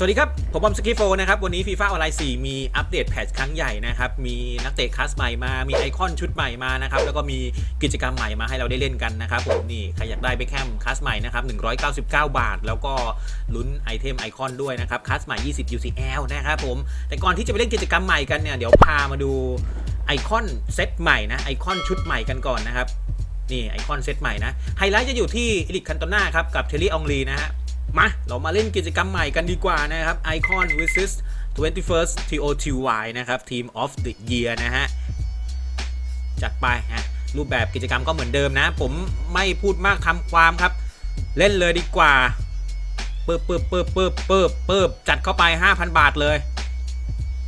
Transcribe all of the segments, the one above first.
สวัสดีครับ ผมบอมสกิโฟนะครับ วันนี้ฟีฟ่าออนไลน์ 4 มีอัปเดตแพทช์ครั้งใหญ่นะครับ มีนักเตะคลาสใหม่มา มีไอคอนชุดใหม่มานะครับ แล้วก็มีกิจกรรมใหม่มาให้เราได้เล่นกันนะครับผมนี่ใครอยากได้เบคแฮมคลาสใหม่นะครับ 199 บาท แล้วก็ลุ้นไอเทมไอคอนด้วยนะครับคลาสใหม่ 20 UCL นะครับผม แต่ก่อนที่จะไปเล่นกิจกรรมใหม่กันเนี่ยเดี๋ยวพามาดูไอคอนเซตใหม่นะไอคอนชุดใหม่กันก่อนนะครับนี่ไอคอนเซตใหม่นะไฮไลท์จะอยู่ที่อิลิคคันโตนาครับกับเทลลี่องลีนะฮะ มา เรามาเล่นกิจกรรมใหม่กันดีกว่านะครับ Icon vs 21st TOTY นะครับ Team of the Year นะฮะ จัดไปฮะ รูปแบบกิจกรรมก็เหมือนเดิมนะ ผมไม่พูดมากคำความครับ เล่นเลยดีกว่าเปิบเปิบเปิบเปิบเปิบเปิบจัดเข้าไป 5,000 บาทเลย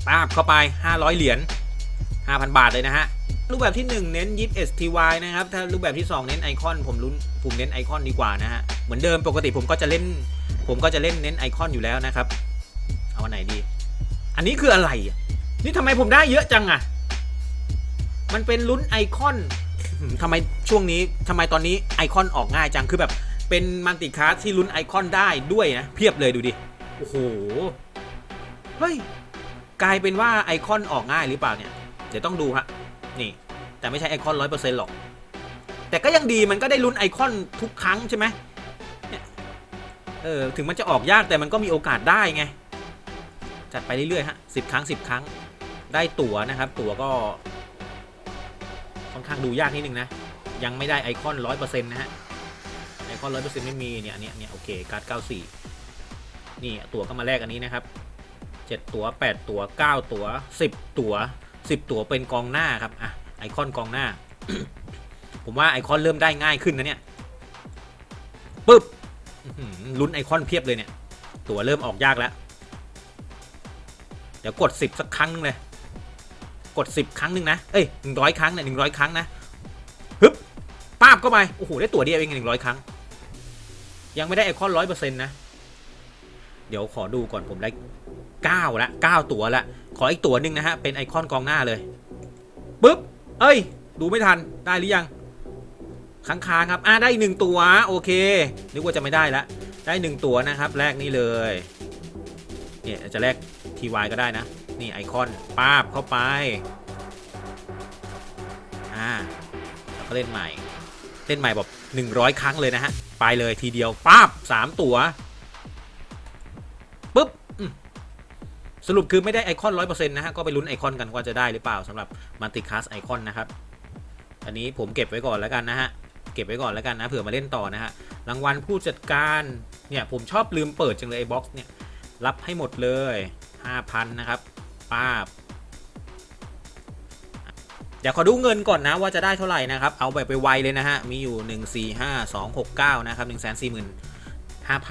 ป้าบเข้าไป 500 เหรียญ5,000 บาทเลยนะฮะ รูปแบบที่ 1 เน้นยิป STY นะครับ ถ้ารูปแบบที่ 2 เน้นไอคอน ผมลุ้นผมเน้นไอคอนดีกว่านะฮะ เหมือนเดิมปกติผมก็จะเล่น ผมก็จะเล่นเน้นไอคอนอยู่แล้วนะครับ เอาอันไหนดี อันนี้คืออะไร นี่ทำไมผมได้เยอะจังอะมันเป็นลุ้นไอคอนทำไมช่วงนี้ทำไมตอนนี้ไอคอนออกง่ายจังคือแบบเป็นมัลติคาร์ที่ลุ้นไอคอนได้ด้วยนะ เพียบเลยดูดิ โอ้โห เฮ้ย กลายเป็นว่าไอคอนออกง่ายหรือเปล่าเนี่ย เดี๋ยวต้องดูฮะ นี่ แต่ไม่ใช่ไอคอนร้อยเปอร์เซ็นต์หรอก แต่ก็ยังดีมันก็ได้ลุ้นไอคอนทุกครั้งใช่ไหม เออถึงมันจะออกยากแต่มันก็มีโอกาสได้ไง จัดไปเรื่อยๆฮะสิบครั้งสิบครั้ง ได้ตั๋วนะครับ ตั๋วก็ค่อนข้างดูยากนิดนึงนะ ยังไม่ได้ไอคอนร้อยเปอร์เซ็นต์นะฮะไอคอนร้อยเปอร์เซ็นต์ไม่มีเนี่ยนเนี้ยเนี่ยโอเคการ์ดเก้าสี่นี่ตั๋วก็มาแลกอันนี้นะครับเจ็ดตั๋วแปดตั๋วเก้าตั๋วสิบตั๋วสิบตั๋วเป็นกองหน้าครับอะไอคอนกองหน้า ผมว่าไอคอนเริ่มได้ง่ายขึ้นนะเนี่ยปึ๊บ ลุ้นไอคอนเพียบเลยเนี่ย ตั๋วเริ่มออกยากแล้ว เดี๋ยวกดสิบสักครั้งหนึงเลย กดสิบครั้งหนึ่งนะ เอ้ยหนึ่งร้อยครั้งเนี่ยหนึ่งร้อยครั้งนะฮึบป้าบเข้าไป โอ้โห ได้ตั๋วเดียวเองหนึ่งร้อยครั้ง ยังไม่ได้ไอคอนร้อยเปอร์เซ็นต์นะ เดี๋ยวขอดูก่อนผมได้เก้าละเก้าตั๋วละ ขออีกตั๋วหนึ่งนะฮะ เป็นไอคอนกองหน้าเลย ปึ๊บ เอ้ย ดูไม่ทัน ได้หรือยัง ค้างๆครับ อ่าได้อีกหนึ่งตัว โอเค นึกว่าจะไม่ได้ละ ได้หนึ่งตัวนะครับ แรกนี่เลย เนี่ยจะแรก TY ก็ได้นะ นี่ไอคอนป้าบเข้าไป อ่าแล้วก็เล่นใหม่ เล่นใหม่แบบ100 ครั้งเลยนะฮะ ไปเลยทีเดียวป้าบ3ตัวปุ๊บสรุปคือไม่ได้ไอคอน100%นะฮะ ก็ไปลุ้นไอคอนกันว่าจะได้หรือเปล่าสำหรับมัลติคัสไอคอนนะครับ อันนี้ผมเก็บไว้ก่อนแล้วกันนะฮะ เก็บไว้ก่อนแล้วกันนะเผื่อมาเล่นต่อนะฮะรางวัลผู้จัดการเนี่ยผมชอบลืมเปิดจังเลยไอ้บ็อกซ์เนี่ยรับให้หมดเลย 5,000 นะครับป้าบเดี๋ยวขอดูเงินก่อนนะว่าจะได้เท่าไหร่นะครับ เอาแบบไปไวเลยนะฮะ มีอยู่ 1 4 5 2 6 9 นะครับ 1 4 5 0 0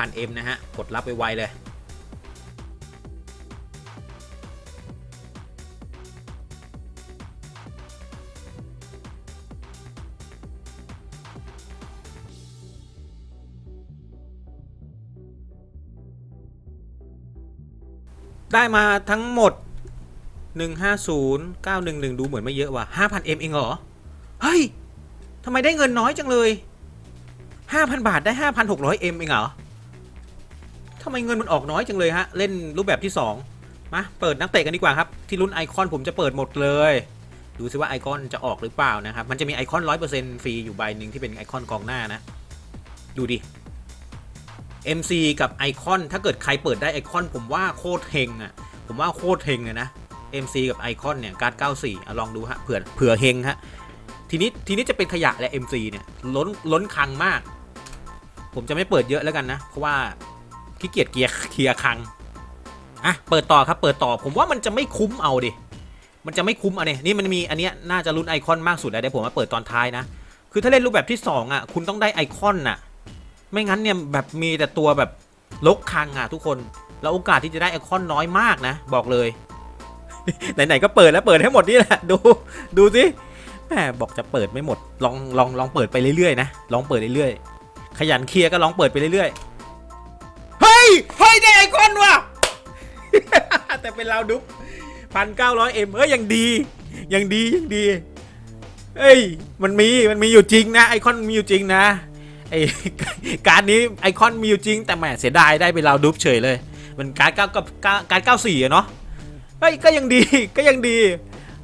0 M นะฮะ กดรับไปไวเลย ได้มาทั้งหมด 150 911 ดูเหมือนไม่เยอะว่ะ 5,000 M เองเหรอ เฮ้ยทำไมได้เงินน้อยจังเลย 5,000 บาทได้ 5,600 M เองเหรอทำไมเงินมันออกน้อยจังเลยฮะ เล่นรูปแบบที่ 2 มาเปิดนักเตะกันดีกว่าครับ ที่ลุ้นไอคอนผมจะเปิดหมดเลย ดูซิว่าไอคอนจะออกหรือเปล่านะครับ มันจะมีไอคอน 100%ฟรีอยู่ใบหนึ่งที่เป็นไอคอนกองหน้านะ ดูดิ MC กับไอคอนถ้าเกิดใครเปิดได้ไอคอนผมว่าโคตรเฮงอะ ผมว่าโคตรเฮงเลยนะ MC กับไอคอนเนี่ยการ์ด94อะลองดูฮะเผื่อเผื่อเฮงฮะทีนี้ทีนี้จะเป็นขยะและ MC เนี่ยล้นล้นคังมาก ผมจะไม่เปิดเยอะแล้วกันนะ เพราะว่าขี้เกียจเกียร์เคลียร์คังอะเปิดต่อครับเปิดต่อผมว่ามันจะไม่คุ้มเอาดิมันจะไม่คุ้มอันนี้นี่มันมีอันเนี้ยน่าจะลุ้นไอคอนมากสุดแล้วเดี๋ยวผมมาเปิดตอนท้ายนะคือถ้าเล่นรูปแบบที่สองอะคุณต้องได้ไอคอนน่ะ ไม่งั้นเนี่ยแบบมีแต่ตัวแบบลกคังอะทุกคน แล้วโอกาสที่จะได้ไอคอนน้อยมากนะ บอกเลย ไหนๆก็เปิดแล้วเปิดให้หมดนี่แหละ ดูดูสิแหมบอกจะเปิดไม่หมด ลองลองลองเปิดไปเรื่อยๆนะ ลองเปิดเรื่อยๆ ขยันเคลียร์ก็ลองเปิดไปเรื่อยๆ เฮ้ย เฮ้ยได้ไอคอนว่ะ แต่เป็นเราดุ๊บพันเก้าร้อยเอ็มเอ้ยยังดี ยังดียังดี เอ้ย มันมีมันมีอยู่จริงนะไอคอนมีอยู่จริงนะ ไอการนี้ไอคอนมีอยู่จริง แต่แหมเสียดายได้เป็นเราวดุ๊บเฉยเลย มันการ์ดเก้ากับการ์ดเก้าสี่อะเนาะเฮ้ยก็ยังดีก็ยังดี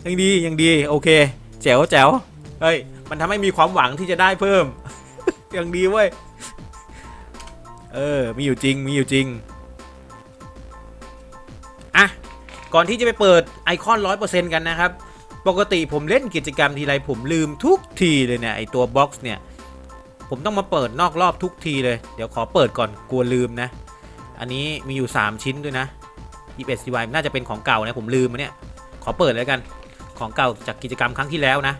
ยังดียังดีโอเคแจ๋วแจ๋วเฮ้ยมันทำให้มีความหวังที่จะได้เพิ่มยังดีเว้ยเออมีอยู่จริงมีอยู่จริงอะก่อนที่จะไปเปิดไอคอนร้อยเปอร์เซ็นต์กันนะครับ ปกติผมเล่นกิจกรรมทีไรผมลืมทุกทีเลยเนี่ยไอตัวบ็อกซ์เนี่ย ผมต้องมาเปิดนอกรอบทุกทีเลย เดี๋ยวขอเปิดก่อนกลัวลืมนะ อันนี้มีอยู่ 3 ชิ้นด้วยนะ 21 CY น่าจะเป็นของเก่านะผมลืมมาเนี่ย ขอเปิดเลยกัน ของเก่าจากกิจกรรมครั้งที่แล้วนะ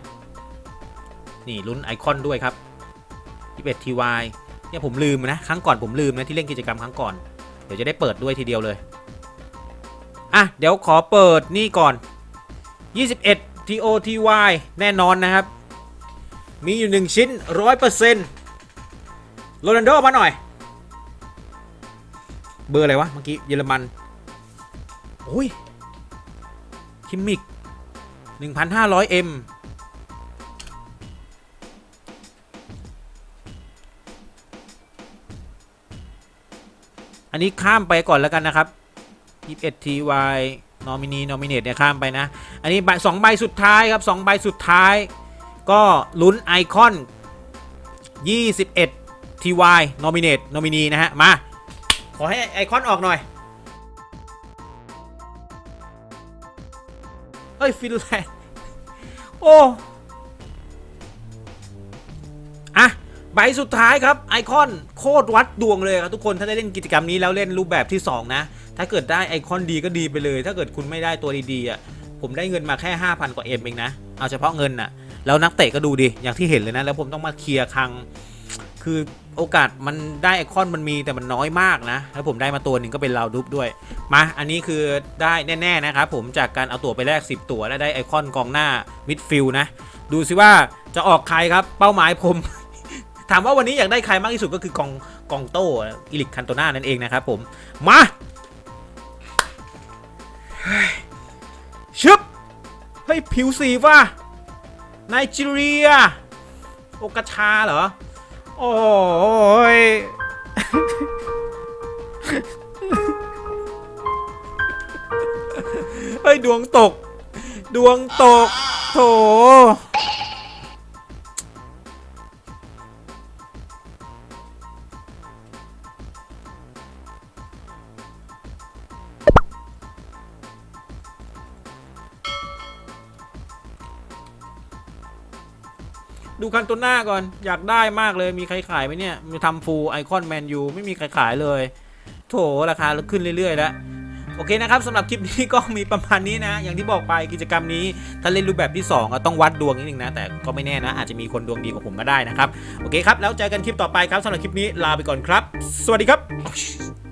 นี่ลุ้นไอคอนด้วยครับ 21 TY เนี่ยผมลืมนะ ครั้งก่อนผมลืมนะที่เล่นกิจกรรมครั้งก่อน เดี๋ยวจะได้เปิดด้วยทีเดียวเลย อะเดี๋ยวขอเปิดนี่ก่อน 21 TOTY แน่นอนนะครับ มีอยู่ 1 ชิ้น 100% โรนัลโดมาหน่อย เบอร์อะไรวะ เมื่อกี้เยอรมันโอ้ย คิมมิก 1,500M อันนี้ข้ามไปก่อนแล้วกันนะครับ 21 TY Nominee Nominate เนี่ยข้ามไปนะ อันนี้ใบสองใบสุดท้ายครับสองใบสุดท้าย ก็ลุ้นไอคอน 21 TY Nominate Nominee นะฮะ มา ขอให้ไอคอนออกหน่อยเฮ้ย ฟินแลนด์ โอ้อะใบสุดท้ายครับ ไอคอนโคตรวัดดวงเลยครับทุกคนถ้าได้เล่นกิจกรรมนี้แล้วเล่นรูปแบบที่ 2 นะ ถ้าเกิดได้ไอคอนดีก็ดีไปเลย ถ้าเกิดคุณไม่ได้ตัวดีๆอะผมได้เงินมาแค่ 5,000 กว่าเอ็มเองนะ เอาเฉพาะเงินน่ะ แล้วนักเตะก็ดูดิ อย่างที่เห็นเลยนะ แล้วผมต้องมาเคลียร์คัง คือ โอกาสมันได้ไอคอนมันมีแต่มันน้อยมากนะแล้วผมได้มาตัวหนึ่งก็เป็นลาวดุบด้วย มาอันนี้คือได้แน่ๆนะครับผมจากการเอาตัวไปแลก10 ตัวและได้ไอคอนกองหน้ามิดฟิลด์นะ ดูสิว่าจะออกใครครับเป้าหมายผม ถามว่าวันนี้อยากได้ใครมากที่สุดก็คือกองกองโต้อิลิกคันโตนานั่นเองนะครับผมมาชึบเฮ้ยผิวสีว่ะไนจีเรีย โอกาชาเหรอ โอ้ยเฮ้ย ดวงตก ดวงตก โถ ดูคันตัวหน้าก่อน อยากได้มากเลยมีใครขายไหมเนี่ย มีทำฟูลไอคอนแมนยูไม่มีใครขายเลย โถราคาขึ้นเรื่อยๆแล้วโอเคนะครับสำหรับคลิปนี้ก็มีประมาณนี้นะ อย่างที่บอกไปกิจกรรมนี้ ถ้าเล่นรูปแบบที่2อะต้องวัดดวงนิดนึงนะ แต่ก็ไม่แน่นะ อาจจะมีคนดวงดีกว่าผมก็ได้นะครับ โอเคครับ แล้วเจอกันคลิปต่อไปครับสำหรับคลิปนี้ลาไปก่อนครับ สวัสดีครับ